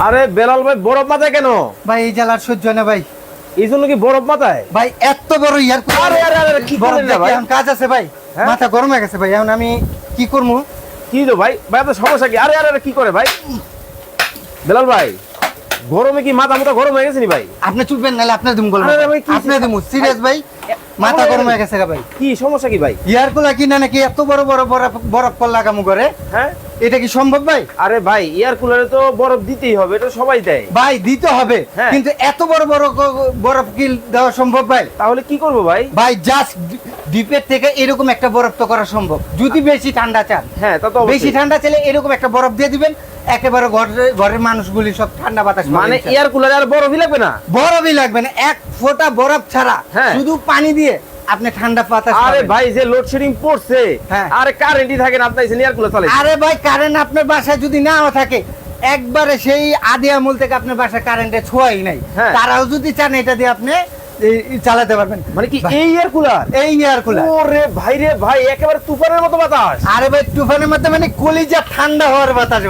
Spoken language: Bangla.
আরে বেলাল ভাই বরফ মাথায় কেন? ভাই এই জ্বালার সহ্য না ভাই। এই জন্য কি বরফ মাথায়? ভাই এত বড় ইয়ার আরে, আরে, আরে, আরে, কি বরফ না ভাই? এখন কাজ আছে ভাই। হ্যাঁ? মাথা গরম হয়ে গেছে ভাই এখন আমি কি করব? কি তো ভাই? ভাই আপনার সমস্যা কি? আরে আরে আরে, কি করে ভাই? বেলাল ভাই গরমে কি মাথা মাথা গরম হয়ে গেছে নি ভাই? আপনি চুপবেন নাহলে আপনার দিম কি- আপনি দিমু সিরিয়াস ভাই। মাথা গরম হয়ে গেছে ভাই। কি সমস্যা কি ভাই? ইয়ার কিনা নাকি এত বড় বড় বরফ বরফ কল লাগামু করে? হ্যাঁ? এটা কি সম্ভব ভাই? আরে ভাই এয়ার কুলারে তো বরফ দিতেই হবে এটা সবাই দেয়। ভাই দিতে হবে। হ্যাঁ। কিন্তু এত বড় বড় বরফ কি দেওয়া সম্ভব ভাই? তাহলে কি করব ভাই? ভাই জাস্ট ডিপের থেকে এরকম একটা বরফ তো করা সম্ভব। যদি বেশি ঠান্ডা চান। হ্যাঁ তা তো বেশি ঠান্ডা চাইলে এরকম একটা বরফ দিয়ে দিবেন। একেবারে ঘরের ঘরের মানুষগুলি সব ঠান্ডা বাতাস মানে এয়ার কুলারে আর বরফই লাগবে না? বরফই লাগবে না। এক ফোঁটা বরফ ছাড়া হ্যাঁ। শুধু পানি দিয়ে আপনি ঠান্ডা বাতাস আরে ভাই যে লোডশেডিং পড়ছে হ্যাঁ। আরে কারেন্টই থাকে না আপনার এয়ার কুলার চালাইছে আরে ভাই কারেন্ট আপনার বাসায় যদি নাও থাকে একবারে সেই আদি আমল থেকে আপনার বাসায় কারেন্টে ছোঁয়াই নাই। হ্যাঁ। তারাও যদি চান এটা দিয়ে আপনি চালাতে পারবেন। মানে কি এই এয়ার কুলার এই এয়ার কুলার ওরে ভাই রে ভাই একেবারে তুফানের মতো বাতাস। আরে ভাই তুফানের মধ্যে মানে কলিজা ঠান্ডা হওয়ার বাতাস ভাই।